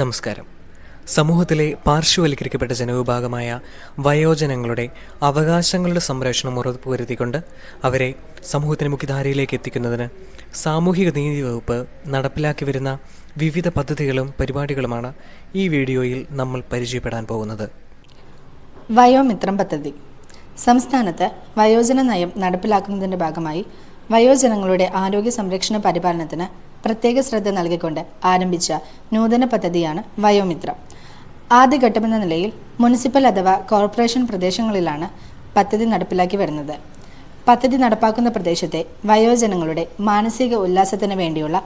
നമസ്കാരം. സമൂഹത്തിലെ പാർശ്വവൽക്കരിക്കപ്പെട്ട ജനവിഭാഗമായ വയോജനങ്ങളുടെ അവകാശങ്ങളുടെ സംരക്ഷണം ഉറപ്പുവരുത്തിക്കൊണ്ട് അവരെ സമൂഹത്തിന് മുഖ്യധാരയിലേക്ക് എത്തിക്കുന്നതിന് സാമൂഹിക നീതി വകുപ്പ് നടപ്പിലാക്കി വരുന്ന വിവിധ പദ്ധതികളും പരിപാടികളുമാണ് ഈ വീഡിയോയിൽ നമ്മൾ പരിചയപ്പെടാൻ പോകുന്നത്. വയോമിത്രം പദ്ധതി. സംസ്ഥാനത്ത് വയോജന നയം നടപ്പിലാക്കുന്നതിന്റെ ഭാഗമായി വയോജനങ്ങളുടെ ആരോഗ്യ സംരക്ഷണ പരിപാലനത്തിന് പ്രത്യേക ശ്രദ്ധ നൽകിക്കൊണ്ട് ആരംഭിച്ച നൂതന പദ്ധതിയാണ് വയോമിത്രം. ആദ്യഘട്ടമെന്ന നിലയിൽ മുനിസിപ്പൽ അഥവാ കോർപ്പറേഷൻ പ്രദേശങ്ങളിലാണ് പദ്ധതി നടപ്പിലാക്കി വരുന്നത്. പദ്ധതി നടപ്പാക്കുന്ന പ്രദേശത്തെ വയോജനങ്ങളുടെ മാനസിക ഉല്ലാസത്തിന് വേണ്ടിയുള്ള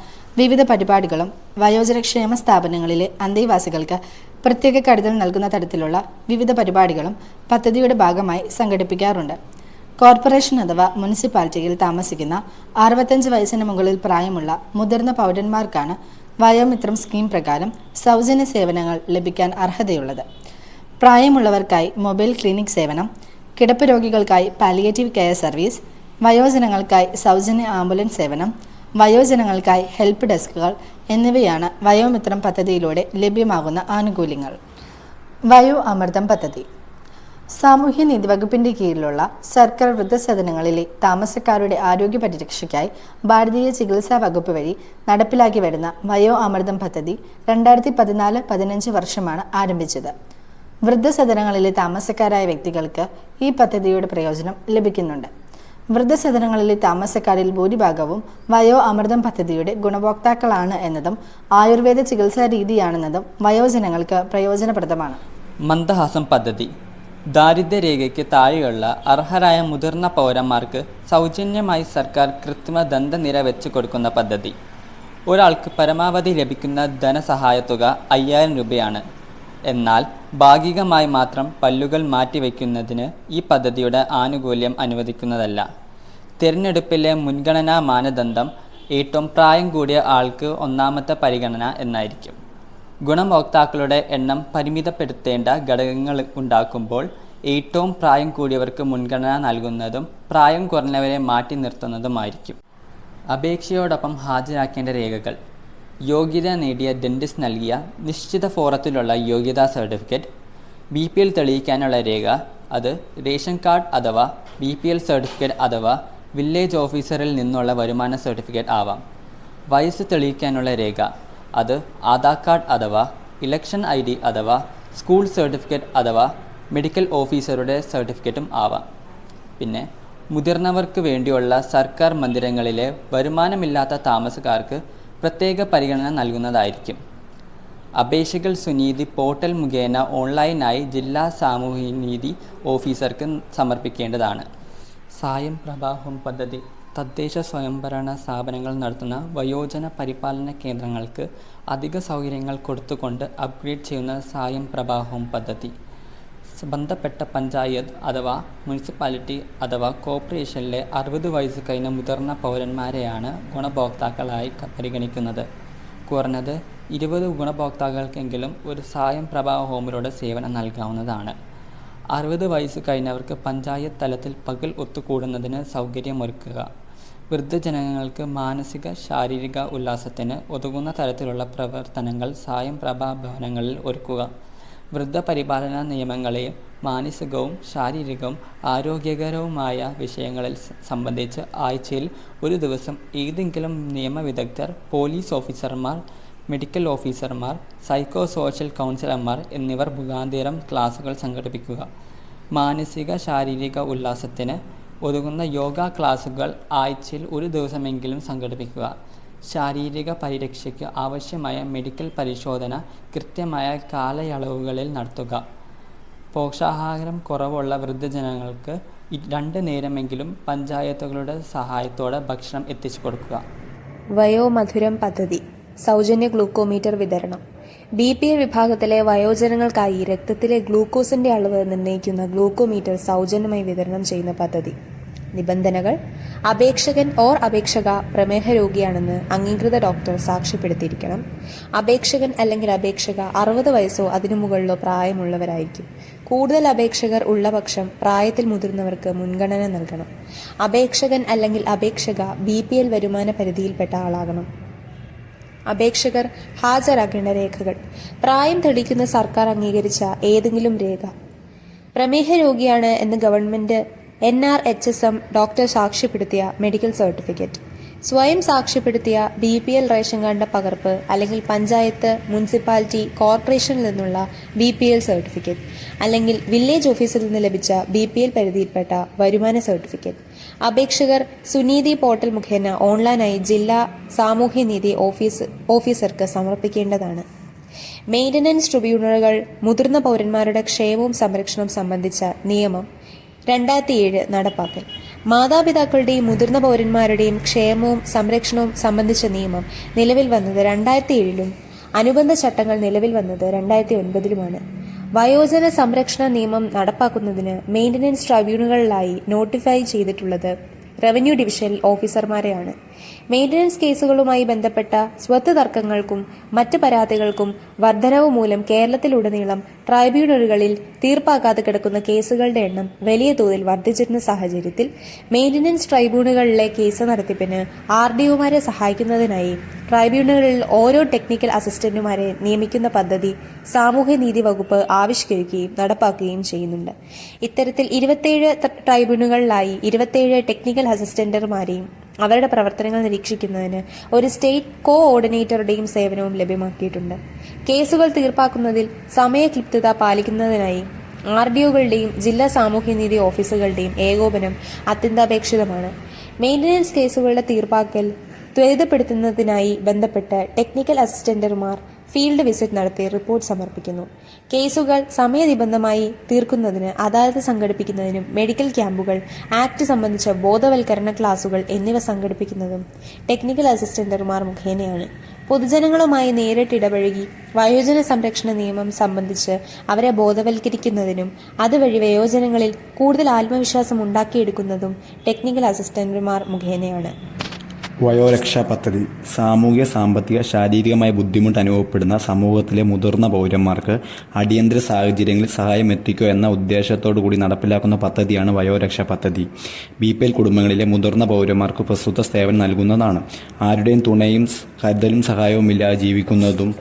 വിവിധ പരിപാടികളും വയോജനക്ഷേമ സ്ഥാപനങ്ങളിലെ അന്തേവാസികൾക്ക് പ്രത്യേക കരുതൽ നൽകുന്ന തരത്തിലുള്ള വിവിധ പരിപാടികളും പദ്ധതിയുടെ ഭാഗമായി സംഘടിപ്പിക്കാറുണ്ട്. കോർപ്പറേഷൻ അഥവാ മുനിസിപ്പാലിറ്റിയിൽ താമസിക്കുന്ന അറുപത്തഞ്ച് വയസ്സിന് മുകളിൽ പ്രായമുള്ള മുതിർന്ന പൗരന്മാർക്കാണ് വയോമിത്രം സ്കീം പ്രകാരം സൗജന്യ സേവനങ്ങൾ ലഭിക്കാൻ അർഹതയുള്ളത്. പ്രായമുള്ളവർക്കായി മൊബൈൽ ക്ലിനിക് സേവനം കിടപ്പ് രോഗികൾക്കായി പാലിയേറ്റീവ് കെയർ സർവീസ് വയോജനങ്ങൾക്കായി സൗജന്യ ആംബുലൻസ് സേവനം വയോജനങ്ങൾക്കായി ഹെൽപ്പ് ഡെസ്കുകൾ എന്നിവയാണ് വയോമിത്രം പദ്ധതിയിലൂടെ ലഭ്യമാകുന്ന ആനുകൂല്യങ്ങൾ. വയോ അമൃതം പദ്ധതി സാമൂഹ്യനീതി വകുപ്പിന്റെ കീഴിലുള്ള സർക്കാർ വൃദ്ധസദനങ്ങളിലെ താമസക്കാരുടെ ആരോഗ്യ പരിരക്ഷയ്ക്കായി ഭാരതീയ ചികിത്സാ വകുപ്പ് വഴി നടപ്പിലാക്കി വരുന്ന വയോ അമൃതം പദ്ധതി രണ്ടായിരത്തി പതിനാല് പതിനഞ്ച് വർഷമാണ് ആരംഭിച്ചത്. വൃദ്ധസദനങ്ങളിലെ താമസക്കാരായ വ്യക്തികൾക്ക് ഈ പദ്ധതിയുടെ പ്രയോജനം ലഭിക്കുന്നുണ്ട്. വൃദ്ധസദനങ്ങളിലെ താമസക്കാരിൽ ഭൂരിഭാഗവും വയോ അമൃതം പദ്ധതിയുടെ ഗുണഭോക്താക്കളാണ് എന്നതും ആയുർവേദ ചികിത്സാ രീതിയാണെന്നതും വയോജനങ്ങൾക്ക് പ്രയോജനപ്രദമാണ്. മന്ദഹാസം പദ്ധതി ദാരിദ്ര്യരേഖയ്ക്ക് താഴെയുള്ള അർഹരായ മുതിർന്ന പൗരന്മാർക്ക് സൗജന്യമായി സർക്കാർ കൃത്രിമ ദന്തനിര വെച്ച് കൊടുക്കുന്ന പദ്ധതി. ഒരാൾക്ക് പരമാവധി ലഭിക്കുന്ന ധനസഹായത്തുക അയ്യായിരം രൂപയാണ്. എന്നാൽ ഭാഗികമായി മാത്രം പല്ലുകൾ മാറ്റിവെക്കുന്നതിന് ഈ പദ്ധതിയുടെ ആനുകൂല്യം അനുവദിക്കുന്നതല്ല. തിരഞ്ഞെടുപ്പിലെ മുൻഗണനാ മാനദണ്ഡം ഏറ്റവും പ്രായം കൂടിയ ആൾക്ക് ഒന്നാമത്തെ പരിഗണന എന്നായിരിക്കും. ഗുണഭോക്താക്കളുടെ എണ്ണം പരിമിതപ്പെടുത്തേണ്ട ഘടകങ്ങൾ ഉണ്ടാക്കുമ്പോൾ ഏറ്റവും പ്രായം കൂടിയവർക്ക് മുൻഗണന നൽകുന്നതും പ്രായം കുറഞ്ഞവരെ മാറ്റി നിർത്തുന്നതുമായിരിക്കും. അപേക്ഷയോടൊപ്പം ഹാജരാക്കേണ്ട രേഖകൾ. യോഗ്യത നേടിയ ഡെന്റിസ്റ്റ് നൽകിയ നിശ്ചിത ഫോറത്തിലുള്ള യോഗ്യതാ സർട്ടിഫിക്കറ്റ്. ബി പി എൽ തെളിയിക്കാനുള്ള രേഖ അത് റേഷൻ കാർഡ് അഥവാ ബി പി എൽ സർട്ടിഫിക്കറ്റ് അഥവാ വില്ലേജ് ഓഫീസറിൽ നിന്നുള്ള വരുമാന സർട്ടിഫിക്കറ്റ് ആവാം. വയസ്സ് തെളിയിക്കാനുള്ള രേഖ അത് ആധാർ കാർഡ് അഥവാ ഇലക്ഷൻ ഐ ഡി അഥവാ സ്കൂൾ സർട്ടിഫിക്കറ്റ് അഥവാ മെഡിക്കൽ ഓഫീസറുടെ സർട്ടിഫിക്കറ്റും ആവാം. പിന്നെ മുതിർന്നവർക്ക് വേണ്ടിയുള്ള സർക്കാർ മന്ദിരങ്ങളിലെ വരുമാനമില്ലാത്ത താമസക്കാർക്ക് പ്രത്യേക പരിഗണന നൽകുന്നതായിരിക്കും. അപേക്ഷകൾ സുനീതി പോർട്ടൽ മുഖേന ഓൺലൈനായി ജില്ലാ സാമൂഹ്യനീതി ഓഫീസർക്ക് സമർപ്പിക്കേണ്ടതാണ്. സായം പ്രഭാഹം പദ്ധതി തദ്ദേശ സ്വയംഭരണ സ്ഥാപനങ്ങൾ നടത്തുന്ന വയോജന പരിപാലന കേന്ദ്രങ്ങൾക്ക് അധിക സൗകര്യങ്ങൾ കൊടുത്തുകൊണ്ട് അപ്ഗ്രേഡ് ചെയ്യുന്ന സായം പ്രവാഹവും പദ്ധതി. ബന്ധപ്പെട്ട പഞ്ചായത്ത് അഥവാ മുനിസിപ്പാലിറ്റി അഥവാ കോർപ്പറേഷനിലെ അറുപത് വയസ്സ് കഴിഞ്ഞ മുതിർന്ന പൗരന്മാരെയാണ് ഗുണഭോക്താക്കളായി പരിഗണിക്കുന്നത്. കുറഞ്ഞത് ഇരുപത് ഗുണഭോക്താക്കൾക്കെങ്കിലും ഒരു സായം പ്രഭാവ ഹോമിലൂടെ സേവനം നൽകാവുന്നതാണ്. അറുപത് വയസ്സ് കഴിഞ്ഞവർക്ക് പഞ്ചായത്ത് തലത്തിൽ പകൽ ഒത്തുകൂടുന്നതിന് സൗകര്യമൊരുക്കുക. വൃദ്ധജനങ്ങൾക്ക് മാനസിക ശാരീരിക ഉല്ലാസത്തിന് ഉതകുന്ന തരത്തിലുള്ള പ്രവർത്തനങ്ങൾ സായം പ്രഭാ ഭവനങ്ങളിൽ ഒരുക്കുക. വൃദ്ധപരിപാലന നിയമങ്ങളെ മാനസികവും ശാരീരികവും ആരോഗ്യകരവുമായ വിഷയങ്ങളിൽ സംബന്ധിച്ച് ആഴ്ചയിൽ ഒരു ദിവസം ഏതെങ്കിലും നിയമവിദഗ്ധർ പോലീസ് ഓഫീസർമാർ മെഡിക്കൽ ഓഫീസർമാർ സൈക്കോ സോഷ്യൽ കൗൺസിലർമാർ എന്നിവർ മുഖാന്തരം ക്ലാസുകൾ സംഘടിപ്പിക്കുക. മാനസിക ശാരീരിക ഉല്ലാസത്തിന് ഒതുങ്ങുന്ന യോഗ ക്ലാസുകൾ ആഴ്ചയിൽ ഒരു ദിവസമെങ്കിലും സംഘടിപ്പിക്കുക. ശാരീരിക പരിരക്ഷയ്ക്ക് ആവശ്യമായ മെഡിക്കൽ പരിശോധന കൃത്യമായ കാലയളവുകളിൽ നടത്തുക. പോഷകാഹാരം കുറവുള്ള വൃദ്ധജനങ്ങൾക്ക് രണ്ട് നേരമെങ്കിലും പഞ്ചായത്തുകളുടെ സഹായത്തോടെ ഭക്ഷണം എത്തിച്ചു കൊടുക്കുക. വയോമധുരം പദ്ധതി. സൗജന്യ ഗ്ലൂക്കോമീറ്റർ വിതരണം. ബി പി എ വിഭാഗത്തിലെ വയോജനങ്ങൾക്കായി രക്തത്തിലെ ഗ്ലൂക്കോസിന്റെ അളവ് നിർണയിക്കുന്ന ഗ്ലൂക്കോമീറ്റർ സൗജന്യമായി വിതരണം ചെയ്യുന്ന പദ്ധതി. നിബന്ധനകൾ അപേക്ഷകൻ ഓർ അപേക്ഷക പ്രമേഹ രോഗിയാണെന്ന് അംഗീകൃത ഡോക്ടർ സാക്ഷ്യപ്പെടുത്തിയിരിക്കണം. അപേക്ഷകൻ അല്ലെങ്കിൽ അപേക്ഷക അറുപത് വയസ്സോ അതിനു മുകളിലോ പ്രായമുള്ളവരായിരിക്കും. കൂടുതൽ അപേക്ഷകർ ഉള്ള പക്ഷം പ്രായത്തിൽ മുതിർന്നവർക്ക് മുൻഗണന നൽകണം. അപേക്ഷകൻ അല്ലെങ്കിൽ അപേക്ഷക ബി പി എൽ വരുമാന പരിധിയിൽപ്പെട്ട ആളാകണം. അപേക്ഷകർ ഹാജരാക്കേണ്ട രേഖകൾ. പ്രായം തെളിയിക്കുന്ന സർക്കാർ അംഗീകരിച്ച ഏതെങ്കിലും രേഖ. പ്രമേഹ രോഗിയാണ് എന്ന് government N R H M M doctor സാക്ഷ്യപ്പെടുത്തിയ മെഡിക്കൽ സർട്ടിഫിക്കറ്റ്. സ്വയം സാക്ഷ്യപ്പെടുത്തിയ ബി പി എൽ റേഷൻ കാർഡിന്റെ പകർപ്പ് അല്ലെങ്കിൽ പഞ്ചായത്ത് മുനിസിപ്പാലിറ്റി കോർപ്പറേഷനിൽ നിന്നുള്ള ബി പി എൽ സർട്ടിഫിക്കറ്റ് അല്ലെങ്കിൽ വില്ലേജ് ഓഫീസിൽ നിന്ന് ലഭിച്ച ബി പി എൽ പരിധിയിൽപ്പെട്ട വരുമാന സർട്ടിഫിക്കറ്റ്. അപേക്ഷകർ സുനീതി പോർട്ടൽ മുഖേന ഓൺലൈനായി ജില്ലാ സാമൂഹ്യനീതി ഓഫീസ് ഓഫീസർക്ക് സമർപ്പിക്കേണ്ടതാണ്. മെയിന്റനൻസ് ട്രിബ്യൂണലുകൾ മുതിർന്ന പൗരന്മാരുടെ ക്ഷേമവും സംരക്ഷണവും സംബന്ധിച്ച നിയമം രണ്ടായിരത്തി ഏഴ് നടപ്പാക്കൽ. മാതാപിതാക്കളുടെയും മുതിർന്ന പൗരന്മാരുടെയും ക്ഷേമവും സംരക്ഷണവും സംബന്ധിച്ച നിയമം നിലവിൽ വന്നത് രണ്ടായിരത്തി ഏഴിലും അനുബന്ധ ചട്ടങ്ങൾ നിലവിൽ വന്നത് രണ്ടായിരത്തി ഒൻപതിലുമാണ് വയോജന സംരക്ഷണ നിയമം നടപ്പാക്കുന്നതിന് മെയിന്റനൻസ് ട്രൈബ്യൂണലുകളിലായി നോട്ടിഫൈ ചെയ്തിട്ടുള്ളത് റവന്യൂ ഡിവിഷൻ ഓഫീസർമാരെയാണ്. മെയിന്റനൻസ് കേസുകളുമായി ബന്ധപ്പെട്ട സ്വത്ത് തർക്കങ്ങൾക്കും മറ്റ് പരാതികൾക്കും വർധനവ് മൂലം കേരളത്തിലുടനീളം ട്രൈബ്യൂണലുകളിൽ തീർപ്പാക്കാതെ കിടക്കുന്ന കേസുകളുടെ എണ്ണം വലിയ തോതിൽ വർദ്ധിച്ചിരുന്ന സാഹചര്യത്തിൽ മെയിന്റനൻസ് ട്രൈബ്യൂണലുകളിലെ കേസ് നടത്തിപ്പിന് ആർ ഡി ഒമാരെ സഹായിക്കുന്നതിനായി ട്രൈബ്യൂണലുകളിൽ ഓരോ ടെക്നിക്കൽ അസിസ്റ്റന്റുമാരെ നിയമിക്കുന്ന പദ്ധതി സാമൂഹ്യനീതി വകുപ്പ് ആവിഷ്കരിക്കുകയും നടപ്പാക്കുകയും ചെയ്യുന്നുണ്ട്. ഇത്തരത്തിൽ ഇരുപത്തേഴ് ട്രൈബ്യൂണലുകളിലായി ഇരുപത്തേഴ് ടെക്നിക്കൽ അസിസ്റ്റന്റുമാരെയും അവരുടെ പ്രവർത്തനങ്ങൾ നിരീക്ഷിക്കുന്നതിന് ഒരു സ്റ്റേറ്റ് കോ ഓർഡിനേറ്ററുടെയും സേവനവും ലഭ്യമാക്കിയിട്ടുണ്ട്. കേസുകൾ തീർപ്പാക്കുന്നതിൽ സമയക്ലിപ്തത പാലിക്കുന്നതിനായി ആർ ഡി ഒകളുടെയും ജില്ലാ സാമൂഹ്യനീതി ഓഫീസുകളുടെയും ഏകോപനം അത്യന്താപേക്ഷിതമാണ്. മെയിന്റനൻസ് കേസുകളുടെ തീർപ്പാക്കൽ ത്വരിതപ്പെടുത്തുന്നതിനായി ബന്ധപ്പെട്ട ടെക്നിക്കൽ അസിസ്റ്റന്റുമാർ ഫീൽഡ് വിസിറ്റ് നടത്തി റിപ്പോർട്ട് സമർപ്പിക്കുന്നു. കേസുകൾ സമയനിബന്ധമായി തീർക്കുന്നതിന് അദാലത്ത് സംഘടിപ്പിക്കുന്നതിനും മെഡിക്കൽ ക്യാമ്പുകൾ ആക്ട് സംബന്ധിച്ച ബോധവൽക്കരണ ക്ലാസുകൾ എന്നിവ സംഘടിപ്പിക്കുന്നതും ടെക്നിക്കൽ അസിസ്റ്റന്റുമാർ മുഖേനയാണ്. പൊതുജനങ്ങളുമായി നേരിട്ട് ഇടപഴകി വയോജന സംരക്ഷണ നിയമം സംബന്ധിച്ച് അവരെ ബോധവൽക്കരിക്കുന്നതിനും അതുവഴി വയോജനങ്ങളിൽ കൂടുതൽ ആത്മവിശ്വാസം ഉണ്ടാക്കിയെടുക്കുന്നതും ടെക്നിക്കൽ അസിസ്റ്റന്റുമാർ മുഖേനയാണ്. വയോരക്ഷാ പദ്ധതി സാമൂഹിക സാമ്പത്തിക ശാരീരികമായ ബുദ്ധിമുട്ട് അനുഭവപ്പെടുന്ന സമൂഹത്തിലെ മുതിർന്ന പൗരന്മാർക്ക് അടിയന്തര സാഹചര്യങ്ങളിൽ സഹായം എത്തിക്കുക എന്ന ഉദ്ദേശത്തോടു കൂടി നടപ്പിലാക്കുന്ന പദ്ധതിയാണ് വയോരക്ഷാ പദ്ധതി ബി പി എൽ കുടുംബങ്ങളിലെ മുതിർന്ന പൗരന്മാർക്ക് പ്രസ്തുത സേവനം നൽകുന്നതാണ്. ആരുടെയും തുണയും കരുതലും സഹായവും ഇല്ലാതെ ജീവിക്കുന്നതും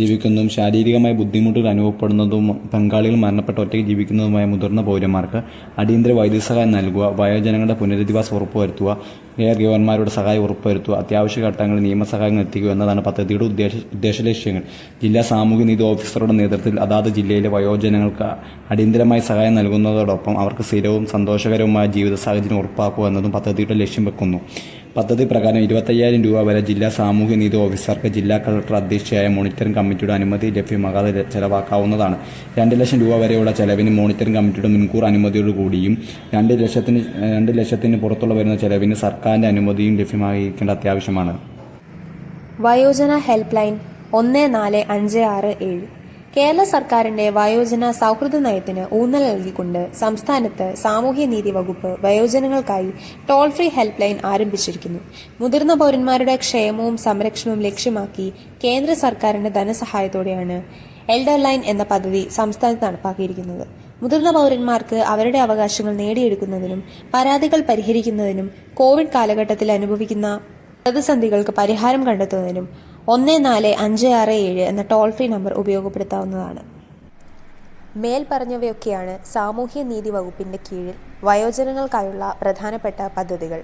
ജീവിക്കുന്നതും ശാരീരികമായ ബുദ്ധിമുട്ടുകൾ അനുഭവപ്പെടുന്നതും പങ്കാളികൾ മരണപ്പെട്ട ഒറ്റയ്ക്ക് ജീവിക്കുന്നതുമായ മുതിർന്ന പൗരന്മാർക്ക് അടിയന്തര വൈദ്യസഹായം നൽകുക വയോജനങ്ങളുടെ പുനരധിവാസം ഉറപ്പുവരുത്തുക കെയർ ഗവർമാരുടെ സഹായം ഉറപ്പുവരുത്തുക അത്യാവശ്യ ഘട്ടങ്ങളിൽ നിയമസഹായങ്ങൾ എത്തിക്കുക എന്നതാണ് പദ്ധതിയുടെ ഉദ്ദേശ ലക്ഷ്യങ്ങൾ. ജില്ലാ സാമൂഹ്യനീതി ഓഫീസറുടെ നേതൃത്വത്തിൽ അതാത് ജില്ലയിലെ വയോജനങ്ങൾക്ക് അടിയന്തരമായി സഹായം നൽകുന്നതോടൊപ്പം അവർക്ക് സ്ഥിരവും സന്തോഷകരവുമായ ജീവിത സാഹചര്യം ഉറപ്പാക്കുക എന്നതും പദ്ധതിയുടെ ലക്ഷ്യം വെക്കുന്നു. പദ്ധതി പ്രകാരം ഇരുപത്തയ്യായിരം രൂപ വരെ ജില്ലാ സാമൂഹ്യനീതി ഓഫീസർക്ക് ജില്ലാ കളക്ടർ അധ്യക്ഷയായ മോണിറ്ററിംഗ് കമ്മിറ്റിയുടെ അനുമതി ലഭ്യമാകാതെ ചെലവാക്കാവുന്നതാണ്. രണ്ട് ലക്ഷം രൂപ വരെയുള്ള ചെലവിന് മോണിറ്ററിംഗ് കമ്മിറ്റിയുടെ മുൻകൂർ അനുമതിയോടുകൂടിയും രണ്ട് ലക്ഷത്തിന് രണ്ട് ലക്ഷത്തിന് പുറത്തുള്ള വരുന്ന ചെലവിന് സർക്കാരിന്റെ അനുമതിയും ലഭ്യമായിരിക്കേണ്ട അത്യാവശ്യമാണ്. വയോജന ഹെൽപ്പ് ലൈൻ ഒന്ന് നാല് അഞ്ച് ആറ് ഏഴ്. കേരള സർക്കാരിന്റെ വയോജന സൗഹൃദ നയത്തിന് ഊന്നൽ നൽകിക്കൊണ്ട് സംസ്ഥാനത്ത് സാമൂഹ്യനീതി വകുപ്പ് വയോജനങ്ങൾക്കായി ടോൾ ഫ്രീ ഹെൽപ്പ് ലൈൻ ആരംഭിച്ചിരിക്കുന്നു. മുതിർന്ന പൗരന്മാരുടെ ക്ഷേമവും സംരക്ഷണവും ലക്ഷ്യമാക്കി കേന്ദ്ര സർക്കാരിന്റെ ധനസഹായത്തോടെയാണ് എൽഡർ ലൈൻ എന്ന പദ്ധതി സംസ്ഥാനത്ത് നടപ്പാക്കിയിരിക്കുന്നത്. മുതിർന്ന പൗരന്മാർക്ക് അവരുടെ അവകാശങ്ങൾ നേടിയെടുക്കുന്നതിനും പരാതികൾ പരിഹരിക്കുന്നതിനും കോവിഡ് കാലഘട്ടത്തിൽ അനുഭവിക്കുന്ന പ്രതിസന്ധികൾക്ക് പരിഹാരം കണ്ടെത്തുന്നതിനും ഒന്ന് നാല് അഞ്ച് ആറ് ഏഴ് എന്ന ടോൾ ഫ്രീ നമ്പർ ഉപയോഗപ്പെടുത്താവുന്നതാണ്. മേൽ പറഞ്ഞവയൊക്കെയാണ് സാമൂഹ്യ നീതി വകുപ്പിന്റെ കീഴിൽ വയോജനങ്ങൾക്കായുള്ള പ്രധാനപ്പെട്ട പദ്ധതികൾ.